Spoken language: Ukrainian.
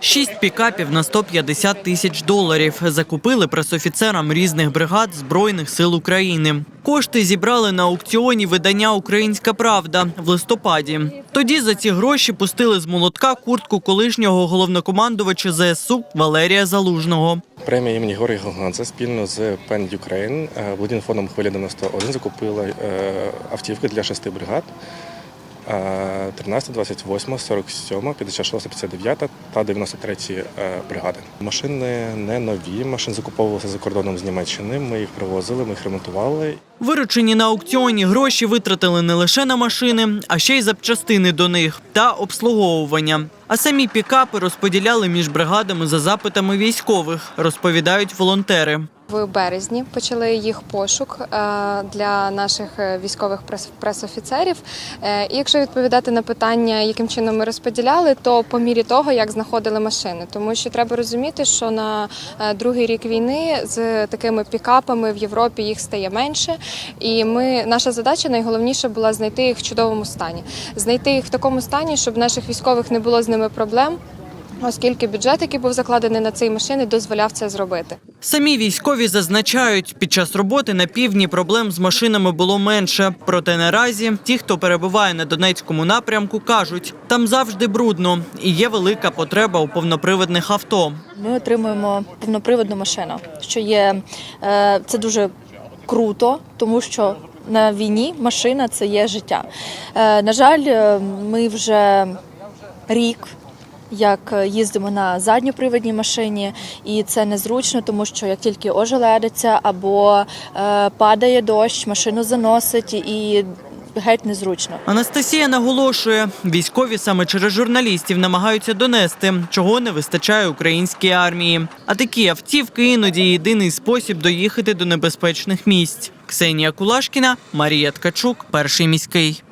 Шість пікапів на 150 тисяч доларів закупили пресофіцерам різних бригад Збройних сил України. Кошти зібрали на аукціоні видання Українська Правда в листопаді. Тоді за ці гроші пустили з молотка куртку колишнього головнокомандувача ЗСУ Валерія Залужного. Премія імені Георгія Гаганца спільно з Pen Ukraine е, благодійним фондом Хвиля 91 закупила е, автівки для шести бригад. Е, 13, 28, 47, 56, 59 та 93 е, бригади. Машини не нові, машини закуповувалися за кордоном з Німеччини. Ми їх привозили, ми їх ремонтували. Виручені на аукціоні гроші витратили не лише на машини, а ще й запчастини до них та обслуговування. А самі пікапи розподіляли між бригадами за запитами військових, розповідають волонтери. В березні почали їх пошук е, для наших е, військових прес- пресофіцерів. Е, І якщо відповідати на питання, яким чином ми розподіляли, то по мірі того, як знаходили машини, тому що треба розуміти, що на другий рік війни з такими пікапами в Європі їх стає менше. І ми наша задача найголовніше була знайти їх в чудовому стані, знайти їх в такому стані, щоб наших військових не було з ними проблем. Оскільки бюджет, який був закладений на ці машини, дозволяв це зробити. Самі військові зазначають, під час роботи на півдні проблем з машинами було менше. Проте наразі ті, хто перебуває на Донецькому напрямку, кажуть, там завжди брудно і є велика потреба у повноприводних авто. Ми отримуємо повноприводну машину, що є е, це дуже круто, тому що на війні машина це є життя. Е, на жаль, е, ми вже рік. Як їздимо на задньоприводній машині, і це незручно, тому що як тільки ожеледиться або е, падає дощ, машину заносить і геть незручно. Анастасія наголошує, військові саме через журналістів намагаються донести, чого не вистачає українській армії. А такі автівки іноді єдиний спосіб доїхати до небезпечних місць. Ксенія Кулашкіна, Марія Ткачук, перший міський.